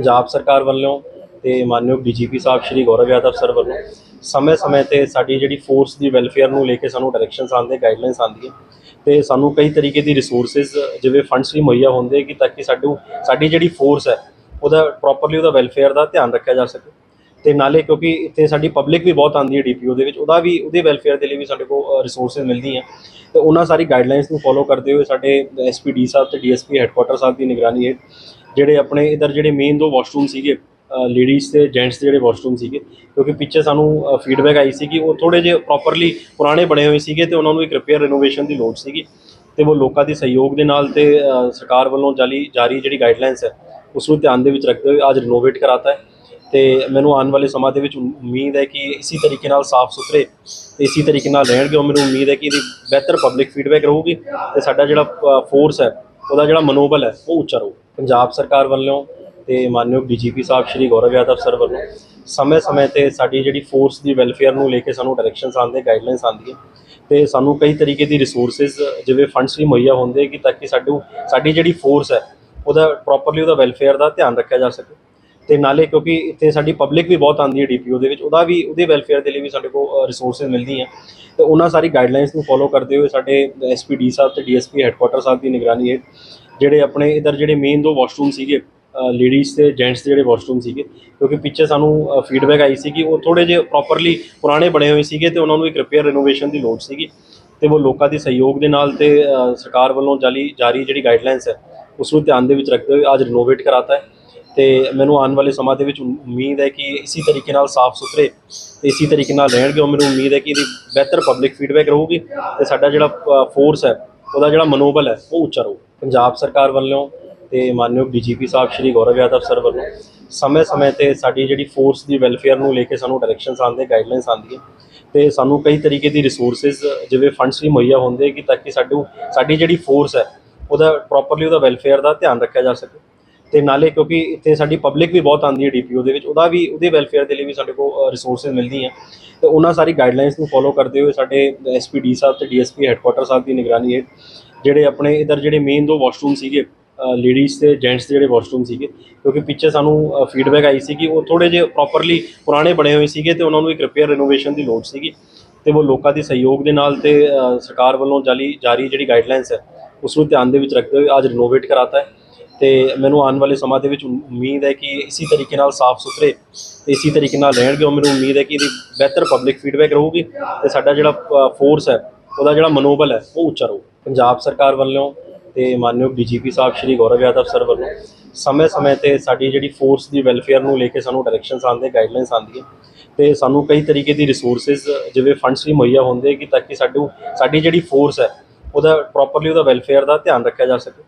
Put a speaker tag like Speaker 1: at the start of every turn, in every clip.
Speaker 1: ਪੰਜਾਬ ਸਰਕਾਰ ਵੱਲੋਂ ਤੇ ਮਾਨਯੋਗ ਡੀਜੀਪੀ ਸਾਹਿਬ ਸ਼੍ਰੀ ਗੌਰਵ ਯਾਦਵ ਸਰ ਵੱਲੋਂ ਸਮੇਂ-ਸਮੇਂ ਤੇ ਸਾਡੀ ਜਿਹੜੀ ਫੋਰਸ ਦੀ ਵੈਲਫੇਅਰ ਨੂੰ ਲੈ ਕੇ ਸਾਨੂੰ ਡਾਇਰੈਕਸ਼ਨਸ ਆਉਂਦੇ ਗਾਈਡਲਾਈਨਸ ਆਉਂਦੀਆਂ ਤੇ ਸਾਨੂੰ ਕਈ ਤਰੀਕੇ ਦੀ ਰਿਸੋਰਸਸ ਜਿਵੇਂ ਫੰਡਸ ਵੀ ਮੁਹੱਈਆ ਹੁੰਦੇ ਕਿ ਤਾਂ ਕਿ ਸਾਡੂ, ਸਾਡੀ ਜਿਹੜੀ ਫੋਰਸ ਹੈ, ਉਹਦਾ ਪ੍ਰੋਪਰਲੀ ਉਹਦਾ ਵੈਲਫੇਅਰ ਦਾ ਧਿਆਨ ਰੱਖਿਆ ਜਾ ਸਕੇ। ਤੇ ਨਾਲੇ ਕਿਉਂਕਿ ਇੱਥੇ ਸਾਡੀ ਪਬਲਿਕ ਵੀ ਬਹੁਤ ਆਉਂਦੀ ਹੈ ਡੀਪੀਓ ਦੇ ਵਿੱਚ, ਉਹਦਾ ਵੀ, ਉਹਦੇ ਵੈਲਫੇਅਰ ਦੇ ਲਈ ਵੀ ਸਾਡੇ ਕੋਲ ਰਿਸੋਰਸਸ ਮਿਲਦੀਆਂ। ਤੇ ਉਹਨਾਂ ਸਾਰੀ ਗਾਈਡਲਾਈਨਸ ਨੂੰ ਫੋਲੋ ਕਰਦੇ ਹੋਏ ਸਾਡੇ ਐਸਪੀਡੀ ਸਾਹਿਬ ਤੇ ਡੀਐਸਪੀ ਹੈੱਡਕੁਆਟਰ ਸਾਹਿਬ ਦੀ ਨਿਗਰਾਨੀ ਹੈ ਜਿਹੜੇ ਆਪਣੇ ਇਧਰ ਜਿਹੜੇ ਮੇਨ ਦੋ ਵਾਸ਼ਰੂਮ ਸੀਗੇ ਲੇਡੀਜ਼ ਤੇ ਜੈਂਟਸ ਦੇ ਜਿਹੜੇ ਵਾਸ਼ਰੂਮ ਸੀਗੇ, ਕਿਉਂਕਿ ਪਿੱਛੇ ਸਾਨੂੰ ਫੀਡਬੈਕ ਆਈ ਸੀ ਕਿ ਉਹ ਥੋੜੇ ਜਿਹੇ ਪ੍ਰੋਪਰਲੀ ਪੁਰਾਣੇ ਬਣੇ ਹੋਏ ਸੀਗੇ ਤੇ ਉਹਨਾਂ ਨੂੰ ਇੱਕ ਰਿਪੇਅਰ ਰਿਨੋਵੇਸ਼ਨ ਦੀ ਲੋੜ ਸੀਗੀ ਤੇ ਉਹ ਲੋਕਾਂ ਦੇ ਸਹਿਯੋਗ ਦੇ ਨਾਲ ਤੇ ਸਰਕਾਰ ਵੱਲੋਂ ਜਾਰੀ ਜਾਰੀ ਜਿਹੜੀ ਗਾਈਡਲਾਈਨਸ ਹੈ, ਉਸ ਨੂੰ ਧਿਆਨ ਦੇ ਵਿੱਚ ਰੱਖਦੇ ਹੋਏ ਅੱਜ ਰਿਨੋਵੇਟ ਕਰਾਤਾ ਹੈ ਤੇ ਮੈਨੂੰ ਆਉਣ ਵਾਲੇ ਸਮਾਂ ਦੇ ਵਿੱਚ ਉਮੀਦ ਹੈ ਕਿ ਇਸੇ ਤਰੀਕੇ ਨਾਲ ਸਾਫ਼ ਸੁਥਰੇ ਤੇ ਇਸੇ ਤਰੀਕੇ ਨਾਲ ਰਹਿਣਗੇ ਉਹ ਮੈਨੂੰ ਉਮੀਦ ਹੈ ਕਿ ਇਹਦੀ ਬਿਹਤਰ ਪਬਲਿਕ ਫੀਡਬੈਕ ਰਹੂਗੀ ਤੇ ਸਾਡਾ ਜਿਹੜਾ ਫੋਰਸ ਹੈ ਉਹਦਾ ਜਿਹੜਾ ਮਨੋਬਲ ਹੈ, ਉਹ ਉੱਚਾ ਰਹੂ। ਪੰਜਾਬ ਸਰਕਾਰ ਵੱਲੋਂ ਤੇ ਮਾਨਯੋਗ ਡੀਜੀਪੀ ਸਾਹਿਬ ਸ਼੍ਰੀ ਗੌਰਵ ਯਾਦਵ ਸਰ ਵੱਲੋਂ ਸਮੇਂ-ਸਮੇਂ ਤੇ ਸਾਡੀ ਜਿਹੜੀ ਫੋਰਸ ਦੀ ਵੈਲਫੇਅਰ ਨੂੰ ਲੈ ਕੇ ਸਾਨੂੰ ਡਾਇਰੈਕਸ਼ਨਸ ਆਉਂਦੇ ਗਾਈਡਲਾਈਨਸ ਆਉਂਦੀਆਂ ਤੇ ਸਾਨੂੰ ਕਈ ਤਰੀਕੇ ਦੀ ਰਿਸੋਰਸਸ ਜਿਵੇਂ ਫੰਡਸ ਵੀ ਮੁਹੱਈਆ ਹੁੰਦੇ ਕਿ ਤਾਂ ਕਿ ਸਾਡੂ ਸਾਡੀ ਜਿਹੜੀ ਫੋਰਸ ਹੈ, ਉਹਦਾ ਪ੍ਰੋਪਰਲੀ ਉਹਦਾ ਵੈਲਫੇਅਰ ਦਾ ਧਿਆਨ ਰੱਖਿਆ ਜਾ ਸਕੇ। ਤੇ ਨਾਲੇ ਕਿਉਂਕਿ ਇੱਥੇ ਸਾਡੀ ਪਬਲਿਕ ਵੀ ਬਹੁਤ ਆਉਂਦੀ ਹੈ ਡੀਪੀਓ ਦੇ ਵਿੱਚ, ਉਹਦਾ ਵੀ, ਉਹਦੇ ਵੈਲਫੇਅਰ ਦੇ ਲਈ ਵੀ ਸਾਡੇ ਕੋਲ ਰਿਸੋਰਸਸ ਮਿਲਦੀਆਂ। ਤੇ ਉਹਨਾਂ ਸਾਰੀ ਗਾਈਡਲਾਈਨਸ ਨੂੰ ਫੋਲੋ ਕਰਦੇ ਹੋਏ ਸਾਡੇ ਐਸਪੀਡੀ ਸਾਹਿਬ ਤੇ ਡੀਐਸਪੀ ਹੈੱਡਕੁਆਟਰ ਸਾਹਿਬ ਦੀ ਨਿਗਰਾਨੀ ਹੈ ਜਿਹੜੇ ਆਪਣੇ ਇਧਰ ਜਿਹੜੇ ਮੇਨ ਦੋ ਵਾਸ਼ਰੂਮ ਸੀਗੇ ਲੇਡੀਜ਼ ਤੇ ਜੈਂਟਸ ਦੇ ਜਿਹੜੇ ਵਾਸ਼ਰੂਮ ਸੀਗੇ, ਕਿਉਂਕਿ ਪਿੱਛੇ ਸਾਨੂੰ ਫੀਡਬੈਕ ਆਈ ਸੀ ਕਿ ਉਹ ਥੋੜੇ ਜਿਹੇ ਪ੍ਰੋਪਰਲੀ ਪੁਰਾਣੇ ਬਣੇ ਹੋਏ ਸੀਗੇ ਤੇ ਉਹਨਾਂ ਨੂੰ ਇੱਕ ਰਿਪੇਅਰ ਰਿਨੋਵੇਸ਼ਨ ਦੀ ਲੋੜ ਸੀਗੀ। ਤੇ ਉਹ ਲੋਕਾਂ ਦੇ ਸਹਿਯੋਗ ਦੇ ਨਾਲ ਤੇ ਸਰਕਾਰ ਵੱਲੋਂ ਜਾਰੀ ਜਾਰੀ ਜਿਹੜੀ ਗਾਈਡਲਾਈਨਸ ਹੈ, ਉਸ ਨੂੰ ਧਿਆਨ ਦੇ ਵਿੱਚ ਰੱਖਦੇ ਹੋਏ ਅੱਜ ਰਿਨੋਵੇਟ ਕਰਾਤਾ ਹੈ। ਤੇ ਮੈਨੂੰ ਆਉਣ ਵਾਲੇ ਸਮਾਂ ਦੇ ਵਿੱਚ ਉਮੀਦ ਹੈ ਕਿ ਇਸੇ ਤਰੀਕੇ ਨਾਲ ਸਾਫ਼ ਸੁਥਰੇ ਤੇ ਇਸੇ ਤਰੀਕੇ ਨਾਲ ਰਹਿਣਗੇ ਉਹ ਮੈਨੂੰ ਉਮੀਦ ਹੈ ਕਿ ਇਹਦੀ ਬਿਹਤਰ ਪਬਲਿਕ ਫੀਡਬੈਕ ਰਹੂਗੀ ਤੇ ਸਾਡਾ ਜਿਹੜਾ ਫੋਰਸ ਹੈ, ਉਹਦਾ ਜਿਹੜਾ ਮਨੋਬਲ ਹੈ, ਉਹ ਉੱਚਾ ਰਹੂ। ਪੰਜਾਬ ਸਰਕਾਰ ਵੱਲੋਂ ਤੇ ਮਾਨਯੋਗ ਡੀਜੀਪੀ ਸਾਹਿਬ ਸ਼੍ਰੀ ਗੌਰਵ ਯਾਦਵ ਸਰ ਵੱਲੋਂ ਸਮੇਂ-ਸਮੇਂ ਤੇ ਸਾਡੀ ਜਿਹੜੀ ਫੋਰਸ ਦੀ ਵੈਲਫੇਅਰ ਨੂੰ ਲੈ ਕੇ ਸਾਨੂੰ ਡਾਇਰੈਕਸ਼ਨਸ ਆਉਂਦੇ ਗਾਈਡਲਾਈਨਸ ਆਉਂਦੀਆਂ ਤੇ ਸਾਨੂੰ ਕਈ ਤਰੀਕੇ ਦੀ ਰਿਸੋਰਸਸ ਜਿਵੇਂ ਫੰਡਸ ਵੀ ਮੁਹੱਈਆ ਹੁੰਦੇ ਕਿ ਤਾਂ ਕਿ ਸਾਡੂ, ਸਾਡੀ ਜਿਹੜੀ ਫੋਰਸ ਹੈ, ਉਹਦਾ ਪ੍ਰੋਪਰਲੀ ਉਹਦਾ ਵੈਲਫੇਅਰ ਦਾ ਧਿਆਨ ਰੱਖਿਆ ਜਾ ਸਕੇ। ਤੇ ਨਾਲੇ ਕਿਉਂਕਿ ਇੱਥੇ ਸਾਡੀ ਪਬਲਿਕ ਵੀ ਬਹੁਤ ਆਉਂਦੀ ਹੈ ਡੀਪੀਓ ਦੇ ਵਿੱਚ, ਉਹਦਾ ਵੀ, ਉਹਦੇ ਵੈਲਫੇਅਰ ਦੇ ਲਈ ਵੀ ਸਾਡੇ ਕੋਲ ਰਿਸੋਰਸਸ ਮਿਲਦੀਆਂ। ਤੇ ਉਹਨਾਂ ਸਾਰੀ ਗਾਈਡਲਾਈਨਸ ਨੂੰ ਫੋਲੋ ਕਰਦੇ ਹੋਏ ਸਾਡੇ ਐਸਪੀਡੀ ਸਾਹਿਬ ਤੇ ਡੀਐਸਪੀ ਹੈੱਡਕੁਆਟਰ ਸਾਹਿਬ ਦੀ ਨਿਗਰਾਨੀ ਹੈ ਜਿਹੜੇ ਆਪਣੇ ਇਧਰ ਜਿਹੜੇ ਮੇਨ ਦੋ ਵਾਸ਼ਰੂਮ ਸੀਗੇ ਲੇਡੀਜ਼ ਤੇ ਜੈਂਟਸ ਦੇ ਜਿਹੜੇ ਵਾਸ਼ਰੂਮ ਸੀਗੇ, ਕਿਉਂਕਿ ਪਿੱਛੇ ਸਾਨੂੰ ਫੀਡਬੈਕ ਆਈ ਸੀ ਕਿ ਉਹ ਥੋੜੇ ਜਿਹੇ ਪ੍ਰੋਪਰਲੀ ਪੁਰਾਣੇ ਬਣੇ ਹੋਏ ਸੀਗੇ ਤੇ ਉਹਨਾਂ ਨੂੰ ਇੱਕ ਰਿਪੇਅਰ ਰਿਨੋਵੇਸ਼ਨ ਦੀ ਲੋੜ ਸੀਗੀ ਤੇ ਉਹ ਲੋਕਾਂ ਦੇ ਸਹਿਯੋਗ ਦੇ ਨਾਲ ਤੇ ਸਰਕਾਰ ਵੱਲੋਂ ਜਾਰੀ ਜਾਰੀ ਜਿਹੜੀ ਗਾਈਡਲਾਈਨਸ ਹੈ, ਉਸ ਨੂੰ ਧਿਆਨ ਦੇ ਵਿੱਚ ਰੱਖਦੇ ਹੋਏ ਅੱਜ ਰਿਨੋਵੇਟ ਕਰਾਤਾ ਹੈ। ਤੇ ਮੈਨੂੰ ਆਉਣ ਵਾਲੇ ਸਮਾਂ ਦੇ ਵਿੱਚ ਉਮੀਦ ਹੈ ਕਿ ਇਸੇ ਤਰੀਕੇ ਨਾਲ ਸਾਫ਼ ਸੁਥਰੇ ਤੇ ਇਸੇ ਤਰੀਕੇ ਨਾਲ ਰਹਿਣਗੇ ਉਹ ਮੈਨੂੰ ਉਮੀਦ ਹੈ ਕਿ ਇਹਦੀ ਬਿਹਤਰ ਪਬਲਿਕ ਫੀਡਬੈਕ ਰਹੂਗੀ ਤੇ ਸਾਡਾ ਜਿਹੜਾ ਫੋਰਸ ਹੈ, ਉਹਦਾ ਜਿਹੜਾ ਮਨੋਬਲ ਹੈ, ਉਹ ਉੱਚਾ ਰਹੂ। ਪੰਜਾਬ ਸਰਕਾਰ ਵੱਲੋਂ ਤੇ ਮਾਨਯੋਗ ਡੀਜੀਪੀ ਸਾਹਿਬ ਸ਼੍ਰੀ ਗੌਰਵ ਯਾਦਵ ਸਰ ਵੱਲੋਂ ਸਮੇਂ-ਸਮੇਂ ਤੇ ਸਾਡੀ ਜਿਹੜੀ ਫੋਰਸ ਦੀ ਵੈਲਫੇਅਰ ਨੂੰ ਲੈ ਕੇ ਸਾਨੂੰ ਡਾਇਰੈਕਸ਼ਨਸ ਆਉਂਦੇ ਗਾਈਡਲਾਈਨਸ ਆਉਂਦੀਆਂ ਤੇ ਸਾਨੂੰ ਕਈ ਤਰੀਕੇ ਦੀ ਰਿਸੋਰਸਸ ਜਿਵੇਂ ਫੰਡਸ ਵੀ ਮੁਹੱਈਆ ਹੁੰਦੇ ਕਿ ਤਾਂ ਕਿ ਸਾਡੂ, ਸਾਡੀ ਜਿਹੜੀ ਫੋਰਸ ਹੈ, ਉਹਦਾ ਪ੍ਰੋਪਰਲੀ ਉਹਦਾ ਵੈਲਫੇਅਰ ਦਾ ਧਿਆਨ ਰੱਖਿਆ ਜਾ ਸਕੇ।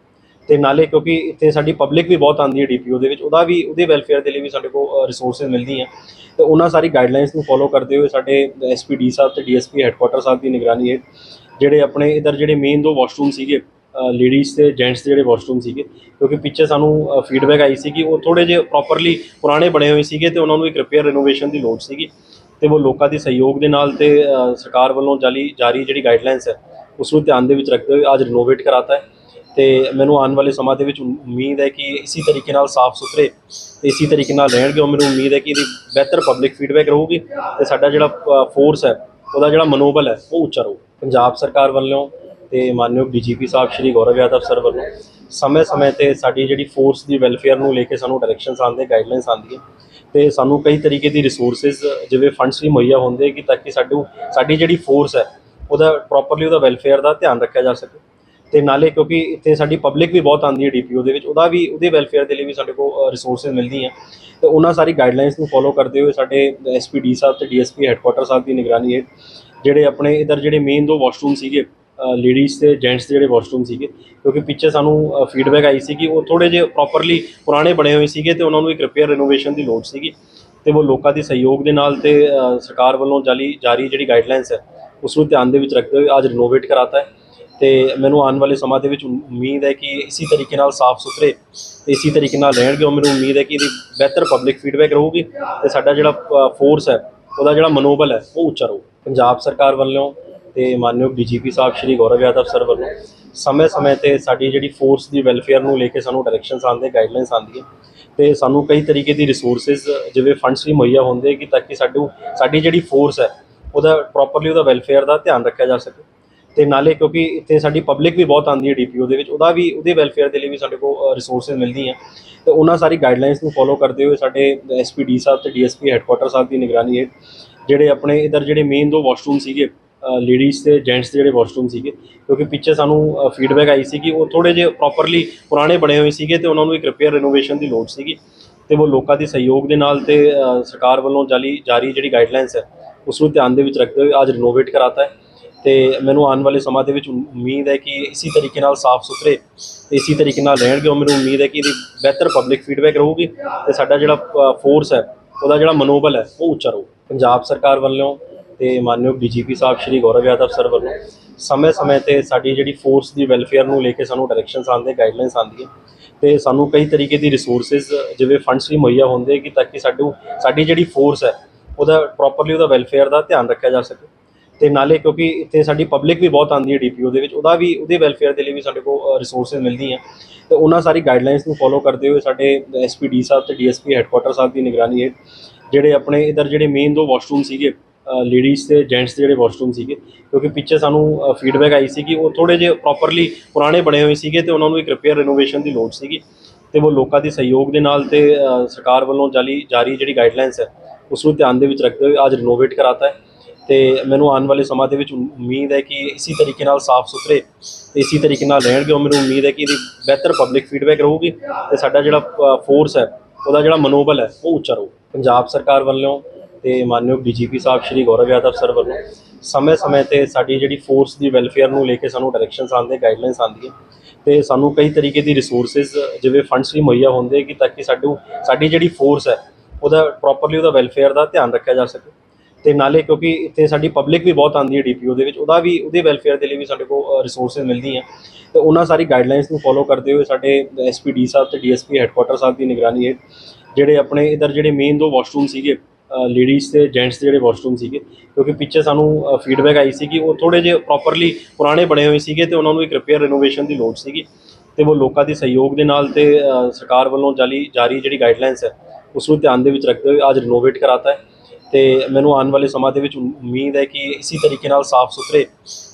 Speaker 1: ਤੇ ਨਾਲੇ ਕਿਉਂਕਿ ਇੱਥੇ ਸਾਡੀ ਪਬਲਿਕ ਵੀ ਬਹੁਤ ਆਉਂਦੀ ਹੈ ਡੀਪੀਓ ਦੇ ਵਿੱਚ, ਉਹਦਾ ਵੀ, ਉਹਦੇ ਵੈਲਫੇਅਰ ਦੇ ਲਈ ਵੀ ਸਾਡੇ ਕੋਲ ਰਿਸੋਰਸਸ ਮਿਲਦੀਆਂ। ਤੇ ਉਹਨਾਂ ਸਾਰੀ ਗਾਈਡਲਾਈਨਸ ਨੂੰ ਫੋਲੋ ਕਰਦੇ ਹੋਏ ਸਾਡੇ ਐਸਪੀਡੀ ਸਾਹਿਬ ਤੇ ਡੀਐਸਪੀ ਹੈੱਡਕੁਆਟਰ ਸਾਹਿਬ ਦੀ ਨਿਗਰਾਨੀ ਹੈ ਜਿਹੜੇ ਆਪਣੇ ਇਧਰ ਜਿਹੜੇ ਮੇਨ ਦੋ ਵਾਸ਼ਰੂਮ ਸੀਗੇ ਲੇਡੀਜ਼ ਤੇ ਜੈਂਟਸ ਦੇ ਜਿਹੜੇ ਵਾਸ਼ਰੂਮ ਸੀਗੇ, ਕਿਉਂਕਿ ਪਿੱਛੇ ਸਾਨੂੰ ਫੀਡਬੈਕ ਆਈ ਸੀ ਕਿ ਉਹ ਥੋੜੇ ਜਿਹੇ ਪ੍ਰੋਪਰਲੀ ਪੁਰਾਣੇ ਬਣੇ ਹੋਏ ਸੀਗੇ ਤੇ ਉਹਨਾਂ ਨੂੰ ਇੱਕ ਰਿਪੇਅਰ ਰਿਨੋਵੇਸ਼ਨ ਦੀ ਲੋੜ ਸੀਗੀ। ਤੇ ਉਹ ਲੋਕਾਂ ਦੇ ਸਹਿਯੋਗ ਦੇ ਨਾਲ ਤੇ ਸਰਕਾਰ ਵੱਲੋਂ ਜਾਰੀ ਜਾਰੀ ਜਿਹੜੀ ਗਾਈਡਲਾਈਨਸ ਹੈ, ਉਸ ਨੂੰ ਧਿਆਨ ਦੇ ਵਿੱਚ ਰੱਖਦੇ ਹੋਏ ਅੱਜ ਰਿਨੋਵੇਟ ਕਰਾਤਾ ਹੈ। ਤੇ ਮੈਨੂੰ ਆਉਣ ਵਾਲੇ ਸਮਾਂ ਦੇ ਵਿੱਚ ਉਮੀਦ ਹੈ ਕਿ ਇਸੇ ਤਰੀਕੇ ਨਾਲ ਸਾਫ਼ ਸੁਥਰੇ ਤੇ ਇਸੇ ਤਰੀਕੇ ਨਾਲ ਰਹਿਣਗੇ ਉਹ ਮੈਨੂੰ ਉਮੀਦ ਹੈ ਕਿ ਇਹਦੀ ਬਿਹਤਰ ਪਬਲਿਕ ਫੀਡਬੈਕ ਰਹੂਗੀ ਤੇ ਸਾਡਾ ਜਿਹੜਾ ਫੋਰਸ ਹੈ, ਉਹਦਾ ਜਿਹੜਾ ਮਨੋਬਲ ਹੈ, ਉਹ ਉੱਚਾ ਰਹੂ। ਪੰਜਾਬ ਸਰਕਾਰ ਵੱਲੋਂ ਤੇ ਮਾਨਯੋਗ ਡੀਜੀਪੀ ਸਾਹਿਬ ਸ਼੍ਰੀ ਗੌਰਵ ਯਾਦਵ ਸਰ ਵੱਲੋਂ ਸਮੇਂ-ਸਮੇਂ ਤੇ ਸਾਡੀ ਜਿਹੜੀ ਫੋਰਸ ਦੀ ਵੈਲਫੇਅਰ ਨੂੰ ਲੈ ਕੇ ਸਾਨੂੰ ਡਾਇਰੈਕਸ਼ਨਸ ਆਉਂਦੇ ਗਾਈਡਲਾਈਨਸ ਆਉਂਦੀਆਂ ਤੇ ਸਾਨੂੰ ਕਈ ਤਰੀਕੇ ਦੀ ਰਿਸੋਰਸਸ ਜਿਵੇਂ ਫੰਡਸ ਵੀ ਮੁਹੱਈਆ ਹੁੰਦੇ ਕਿ ਤਾਂ ਕਿ ਸਾਡੂ, ਸਾਡੀ ਜਿਹੜੀ ਫੋਰਸ ਹੈ, ਉਹਦਾ ਪ੍ਰੋਪਰਲੀ ਉਹਦਾ ਵੈਲਫੇਅਰ ਦਾ ਧਿਆਨ ਰੱਖਿਆ ਜਾ ਸਕੇ। ਤੇ ਨਾਲੇ ਕਿਉਂਕਿ ਇੱਥੇ ਸਾਡੀ ਪਬਲਿਕ ਵੀ ਬਹੁਤ ਆਉਂਦੀ ਹੈ ਡੀਪੀਓ ਦੇ ਵਿੱਚ, ਉਹਦਾ ਵੀ, ਉਹਦੇ ਵੈਲਫੇਅਰ ਦੇ ਲਈ ਵੀ ਸਾਡੇ ਕੋਲ ਰਿਸੋਰਸਸ ਮਿਲਦੀਆਂ। ਤੇ ਉਹਨਾਂ ਸਾਰੀ ਗਾਈਡਲਾਈਨਸ ਨੂੰ ਫੋਲੋ ਕਰਦੇ ਹੋਏ ਸਾਡੇ ਐਸਪੀਡੀ ਸਾਹਿਬ ਤੇ ਡੀਐਸਪੀ ਹੈੱਡਕੁਆਟਰ ਸਾਹਿਬ ਦੀ ਨਿਗਰਾਨੀ ਹੈ ਜਿਹੜੇ ਆਪਣੇ ਇਧਰ ਜਿਹੜੇ ਮੇਨ ਦੋ ਵਾਸ਼ਰੂਮ ਸੀਗੇ ਲੇਡੀਜ਼ ਤੇ ਜੈਂਟਸ ਦੇ ਜਿਹੜੇ ਵਾਸ਼ਰੂਮ ਸੀਗੇ, ਕਿਉਂਕਿ ਪਿੱਛੇ ਸਾਨੂੰ ਫੀਡਬੈਕ ਆਈ ਸੀ ਕਿ ਉਹ ਥੋੜੇ ਜਿਹੇ ਪ੍ਰੋਪਰਲੀ ਪੁਰਾਣੇ ਬਣੇ ਹੋਏ ਸੀਗੇ ਤੇ ਉਹਨਾਂ ਨੂੰ ਇੱਕ ਰਿਪੇਅਰ ਰਿਨੋਵੇਸ਼ਨ ਦੀ ਲੋੜ ਸੀਗੀ ਤੇ ਉਹ ਲੋਕਾਂ ਦੇ ਸਹਿਯੋਗ ਦੇ ਨਾਲ ਤੇ ਸਰਕਾਰ ਵੱਲੋਂ ਜਾਰੀ ਜਾਰੀ ਜਿਹੜੀ ਗਾਈਡਲਾਈਨਸ ਹੈ, ਉਸ ਨੂੰ ਧਿਆਨ ਦੇ ਵਿੱਚ ਰੱਖਦੇ ਹੋਏ ਅੱਜ ਰਿਨੋਵੇਟ ਕਰਾਤਾ ਹੈ। ਤੇ ਮੈਨੂੰ ਆਉਣ ਵਾਲੇ ਸਮਾਂ ਦੇ ਵਿੱਚ ਉਮੀਦ ਹੈ ਕਿ ਇਸੇ ਤਰੀਕੇ ਨਾਲ ਸਾਫ਼ ਸੁਥਰੇ ਤੇ ਇਸੇ ਤਰੀਕੇ ਨਾਲ ਰਹਿਣਗੇ ਉਹ ਮੈਨੂੰ ਉਮੀਦ ਹੈ ਕਿ ਇਹਦੀ ਬਿਹਤਰ ਪਬਲਿਕ ਫੀਡਬੈਕ ਰਹੂਗੀ ਤੇ ਸਾਡਾ ਜਿਹੜਾ ਫੋਰਸ ਹੈ, ਉਹਦਾ ਜਿਹੜਾ ਮਨੋਬਲ ਹੈ, ਉਹ ਉੱਚਾ ਰਹੂ। ਪੰਜਾਬ ਸਰਕਾਰ ਵੱਲੋਂ ਤੇ ਮਾਨਯੋਗ ਡੀਜੀਪੀ ਸਾਹਿਬ ਸ਼੍ਰੀ ਗੌਰਵ ਯਾਦਵ ਸਰ ਵੱਲੋਂ ਸਮੇਂ-ਸਮੇਂ ਤੇ ਸਾਡੀ ਜਿਹੜੀ ਫੋਰਸ ਦੀ ਵੈਲਫੇਅਰ ਨੂੰ ਲੈ ਕੇ ਸਾਨੂੰ ਡਾਇਰੈਕਸ਼ਨਸ ਆਉਂਦੇ ਗਾਈਡਲਾਈਨਸ ਆਉਂਦੀਆਂ ਤੇ ਸਾਨੂੰ ਕਈ ਤਰੀਕੇ ਦੀ ਰਿਸੋਰਸਸ ਜਿਵੇਂ ਫੰਡਸ ਵੀ ਮੁਹੱਈਆ ਹੁੰਦੇ ਕਿ ਤਾਂ ਕਿ ਸਾਡੂ, ਸਾਡੀ ਜਿਹੜੀ ਫੋਰਸ ਹੈ, ਉਹਦਾ ਪ੍ਰੋਪਰਲੀ ਉਹਦਾ ਵੈਲਫੇਅਰ ਦਾ ਧਿਆਨ ਰੱਖਿਆ ਜਾ ਸਕੇ। ਤੇ ਨਾਲੇ ਕਿਉਂਕਿ ਇੱਥੇ ਸਾਡੀ ਪਬਲਿਕ ਵੀ ਬਹੁਤ ਆਉਂਦੀ ਹੈ ਡੀਪੀਓ ਦੇ ਵਿੱਚ, ਉਹਦਾ ਵੀ, ਉਹਦੇ ਵੈਲਫੇਅਰ ਦੇ ਲਈ ਵੀ ਸਾਡੇ ਕੋਲ ਰਿਸੋਰਸਸ ਮਿਲਦੀਆਂ ਤੇ ਉਹਨਾਂ ਸਾਰੀ ਗਾਈਡਲਾਈਨਸ ਨੂੰ ਫੋਲੋ ਕਰਦੇ ਹੋਏ ਸਾਡੇ ਐਸਪੀਡੀ ਸਾਹਿਬ ਤੇ ਡੀਐਸਪੀ ਹੈੱਡਕੁਆਟਰ ਸਾਹਿਬ ਦੀ ਨਿਗਰਾਨੀ ਹੈ ਜਿਹੜੇ ਆਪਣੇ ਇਧਰ ਜਿਹੜੇ ਮੇਨ ਦੋ ਵਾਸ਼ਰੂਮ ਸੀਗੇ ਲੇਡੀਜ਼ ਤੇ ਜੈਂਟਸ ਦੇ ਜਿਹੜੇ ਵਾਸ਼ਰੂਮ ਸੀਗੇ, ਕਿਉਂਕਿ ਪਿੱਛੇ ਸਾਨੂੰ ਫੀਡਬੈਕ ਆਈ ਸੀ ਕਿ ਉਹ ਥੋੜੇ ਜਿਹੇ ਪ੍ਰੋਪਰਲੀ ਪੁਰਾਣੇ ਬਣੇ ਹੋਏ ਸੀਗੇ ਤੇ ਉਹਨਾਂ ਨੂੰ ਇੱਕ ਰਿਪੇਅਰ ਰਿਨੋਵੇਸ਼ਨ ਦੀ ਲੋੜ ਸੀਗੀ। ਤੇ ਉਹ ਲੋਕਾਂ ਦੇ ਸਹਿਯੋਗ ਦੇ ਨਾਲ ਤੇ ਸਰਕਾਰ ਵੱਲੋਂ ਜਾਰੀ ਜਾਰੀ ਜਿਹੜੀ ਗਾਈਡਲਾਈਨਸ ਹੈ, ਉਸ ਨੂੰ ਧਿਆਨ ਦੇ ਵਿੱਚ ਰੱਖਦੇ ਹੋਏ ਅੱਜ ਰਿਨੋਵੇਟ ਕਰਾਤਾ ਹੈ। ਤੇ ਮੈਨੂੰ ਆਉਣ ਵਾਲੇ ਸਮਾਂ ਦੇ ਵਿੱਚ ਉਮੀਦ ਹੈ ਕਿ ਇਸੇ ਤਰੀਕੇ ਨਾਲ ਸਾਫ਼ ਸੁਥਰੇ ਤੇ ਇਸੇ ਤਰੀਕੇ ਨਾਲ ਰਹਿਣਗੇ ਉਹ ਮੈਨੂੰ ਉਮੀਦ ਹੈ ਕਿ ਇਹਦੀ ਬਿਹਤਰ ਪਬਲਿਕ ਫੀਡਬੈਕ ਰਹੂਗੀ ਤੇ ਸਾਡਾ ਜਿਹੜਾ ਫੋਰਸ ਹੈ, ਉਹਦਾ ਜਿਹੜਾ ਮਨੋਬਲ ਹੈ, ਉਹ ਉੱਚਾ ਰਹੂ। ਪੰਜਾਬ ਸਰਕਾਰ ਵੱਲੋਂ ਤੇ ਮਾਨਯੋਗ ਡੀਜੀਪੀ ਸਾਹਿਬ ਸ਼੍ਰੀ ਗੌਰਵ ਯਾਦਵ ਸਰ ਵੱਲੋਂ ਸਮੇਂ-ਸਮੇਂ ਤੇ ਸਾਡੀ ਜਿਹੜੀ ਫੋਰਸ ਦੀ ਵੈਲਫੇਅਰ ਨੂੰ ਲੈ ਕੇ ਸਾਨੂੰ ਡਾਇਰੈਕਸ਼ਨਸ ਆਉਂਦੇ ਗਾਈਡਲਾਈਨਸ ਆਉਂਦੀਆਂ ਤੇ ਸਾਨੂੰ ਕਈ ਤਰੀਕੇ ਦੀ ਰਿਸੋਰਸਸ ਜਿਵੇਂ ਫੰਡਸ ਵੀ ਮੁਹੱਈਆ ਹੁੰਦੇ ਕਿ ਤਾਂ ਕਿ ਸਾਡੂ, ਸਾਡੀ ਜਿਹੜੀ ਫੋਰਸ ਹੈ, ਉਹਦਾ ਪ੍ਰੋਪਰਲੀ ਉਹਦਾ ਵੈਲਫੇਅਰ ਦਾ ਧਿਆਨ ਰੱਖਿਆ ਜਾ ਸਕੇ। ਤੇ ਨਾਲੇ ਕਿਉਂਕਿ ਇੱਥੇ ਸਾਡੀ ਪਬਲਿਕ ਵੀ ਬਹੁਤ ਆਉਂਦੀ ਹੈ ਡੀਪੀਓ ਦੇ ਵਿੱਚ, ਉਹਦਾ ਵੀ, ਉਹਦੇ ਵੈਲਫੇਅਰ ਦੇ ਲਈ ਵੀ ਸਾਡੇ ਕੋਲ ਰਿਸੋਰਸਸ ਮਿਲਦੀਆਂ। ਤੇ ਉਹਨਾਂ ਸਾਰੀ ਗਾਈਡਲਾਈਨਸ ਨੂੰ ਫੋਲੋ ਕਰਦੇ ਹੋਏ ਸਾਡੇ ਐਸਪੀਡੀ ਸਾਹਿਬ ਤੇ ਡੀਐਸਪੀ ਹੈੱਡਕੁਆਟਰ ਸਾਹਿਬ ਦੀ ਨਿਗਰਾਨੀ ਹੈ ਜਿਹੜੇ ਆਪਣੇ ਇਧਰ ਜਿਹੜੇ ਮੇਨ ਦੋ ਵਾਸ਼ਰੂਮ ਸੀਗੇ ਲੇਡੀਜ਼ ਤੇ ਜੈਂਟਸ ਦੇ ਜਿਹੜੇ ਵਾਸ਼ਰੂਮ ਸੀਗੇ, ਕਿਉਂਕਿ ਪਿੱਛੇ ਸਾਨੂੰ ਫੀਡਬੈਕ ਆਈ ਸੀ ਕਿ ਉਹ ਥੋੜੇ ਜਿਹੇ ਪ੍ਰੋਪਰਲੀ ਪੁਰਾਣੇ ਬਣੇ ਹੋਏ ਸੀਗੇ ਤੇ ਉਹਨਾਂ ਨੂੰ ਇੱਕ ਰਿਪੇਅਰ ਰਿਨੋਵੇਸ਼ਨ ਦੀ ਲੋੜ ਸੀਗੀ। ਤੇ ਉਹ ਲੋਕਾਂ ਦੇ ਸਹਿਯੋਗ ਦੇ ਨਾਲ ਤੇ ਸਰਕਾਰ ਵੱਲੋਂ ਜਾਰੀ ਜਾਰੀ ਜਿਹੜੀ ਗਾਈਡਲਾਈਨਸ ਹੈ, ਉਸ ਨੂੰ ਧਿਆਨ ਦੇ ਵਿੱਚ ਰੱਖਦੇ ਹੋਏ ਅੱਜ ਰਿਨੋਵੇਟ ਕਰਾਤਾ ਹੈ। ਤੇ ਮੈਨੂੰ ਆਉਣ ਵਾਲੇ ਸਮਾਂ ਦੇ ਵਿੱਚ ਉਮੀਦ ਹੈ ਕਿ ਇਸੇ ਤਰੀਕੇ ਨਾਲ ਸਾਫ਼ ਸੁਥਰੇ ਤੇ ਇਸੇ ਤਰੀਕੇ ਨਾਲ ਰਹਿਣਗੇ ਉਹ ਮੈਨੂੰ ਉਮੀਦ ਹੈ ਕਿ ਇਹਦੀ ਬਿਹਤਰ ਪਬਲਿਕ ਫੀਡਬੈਕ ਰਹੂਗੀ ਤੇ ਸਾਡਾ ਜਿਹੜਾ ਫੋਰਸ ਹੈ, ਉਹਦਾ ਜਿਹੜਾ ਮਨੋਬਲ ਹੈ, ਉਹ ਉੱਚਾ ਰਹੂ। ਪੰਜਾਬ ਸਰਕਾਰ ਵੱਲੋਂ ਤੇ ਮਾਨਯੋਗ ਡੀਜੀਪੀ ਸਾਹਿਬ ਸ਼੍ਰੀ ਗੌਰਵ ਯਾਦਵ ਸਰ ਵੱਲੋਂ ਸਮੇਂ-ਸਮੇਂ ਤੇ ਸਾਡੀ ਜਿਹੜੀ ਫੋਰਸ ਦੀ ਵੈਲਫੇਅਰ ਨੂੰ ਲੈ ਕੇ ਸਾਨੂੰ ਡਾਇਰੈਕਸ਼ਨਸ ਆਉਂਦੇ ਗਾਈਡਲਾਈਨਸ ਆਉਂਦੀਆਂ ਤੇ ਸਾਨੂੰ ਕਈ ਤਰੀਕੇ ਦੀ ਰਿਸੋਰਸਸ ਜਿਵੇਂ ਫੰਡਸ ਵੀ ਮੁਹੱਈਆ ਹੁੰਦੇ ਕਿ ਤਾਂ ਕਿ ਸਾਡੂ, ਸਾਡੀ ਜਿਹੜੀ ਫੋਰਸ ਹੈ, ਉਹਦਾ ਪ੍ਰੋਪਰਲੀ ਉਹਦਾ ਵੈਲਫੇਅਰ ਦਾ ਧਿਆਨ ਰੱਖਿਆ ਜਾ ਸਕੇ। ਤੇ ਨਾਲੇ ਕਿਉਂਕਿ ਇੱਥੇ ਸਾਡੀ ਪਬਲਿਕ ਵੀ ਬਹੁਤ ਆਉਂਦੀ ਹੈ ਡੀਪੀਓ ਦੇ ਵਿੱਚ, ਉਹਦਾ ਵੀ, ਉਹਦੇ ਵੈਲਫੇਅਰ ਦੇ ਲਈ ਵੀ ਸਾਡੇ ਕੋਲ ਰਿਸੋਰਸਸ ਮਿਲਦੀਆਂ। ਤੇ ਉਹਨਾਂ ਸਾਰੀ ਗਾਈਡਲਾਈਨਸ ਨੂੰ ਫੋਲੋ ਕਰਦੇ ਹੋਏ ਸਾਡੇ ਐਸਪੀਡੀ ਸਾਹਿਬ ਤੇ ਡੀਐਸਪੀ ਹੈੱਡਕੁਆਟਰ ਸਾਹਿਬ ਦੀ ਨਿਗਰਾਨੀ ਹੈ ਜਿਹੜੇ ਆਪਣੇ ਇਧਰ ਜਿਹੜੇ ਮੇਨ ਦੋ ਵਾਸ਼ਰੂਮ ਸੀਗੇ ਲੇਡੀਜ਼ ਤੇ ਜੈਂਟਸ ਦੇ ਜਿਹੜੇ ਵਾਸ਼ਰੂਮ ਸੀਗੇ, ਕਿਉਂਕਿ ਪਿੱਛੇ ਸਾਨੂੰ ਫੀਡਬੈਕ ਆਈ ਸੀ ਕਿ ਉਹ ਥੋੜੇ ਜਿਹੇ ਪ੍ਰੋਪਰਲੀ ਪੁਰਾਣੇ ਬਣੇ ਹੋਏ ਸੀਗੇ ਤੇ ਉਹਨਾਂ ਨੂੰ ਇੱਕ ਰਿਪੇਅਰ ਰਿਨੋਵੇਸ਼ਨ ਦੀ ਲੋੜ ਸੀਗੀ ਤੇ ਉਹ ਲੋਕਾਂ ਦੇ ਸਹਿਯੋਗ ਦੇ ਨਾਲ ਤੇ ਸਰਕਾਰ ਵੱਲੋਂ ਜਾਰੀ ਜਾਰੀ ਜਿਹੜੀ ਗਾਈਡਲਾਈਨਸ ਹੈ, ਉਸ ਨੂੰ ਧਿਆਨ ਦੇ ਵਿੱਚ ਰੱਖਦੇ ਹੋਏ ਅੱਜ ਰਿਨੋਵੇਟ ਕਰਾਤਾ ਹੈ। ਤੇ ਮੈਨੂੰ ਆਉਣ ਵਾਲੇ ਸਮਾਂ ਦੇ ਵਿੱਚ ਉਮੀਦ ਹੈ ਕਿ ਇਸੇ ਤਰੀਕੇ ਨਾਲ ਸਾਫ਼ ਸੁਥਰੇ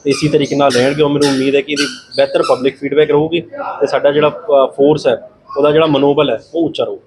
Speaker 1: ਤੇ ਇਸੇ ਤਰੀਕੇ ਨਾਲ ਰਹਿਣਗੇ ਉਹ ਮੈਨੂੰ ਉਮੀਦ ਹੈ ਕਿ ਇਹਦੀ ਬਿਹਤਰ ਪਬਲਿਕ ਫੀਡਬੈਕ ਰਹੂਗੀ ਤੇ ਸਾਡਾ ਜਿਹੜਾ ਫੋਰਸ ਹੈ, ਉਹਦਾ ਜਿਹੜਾ ਮਨੋਬਲ ਹੈ, ਉਹ ਉੱਚਾ ਰਹੂ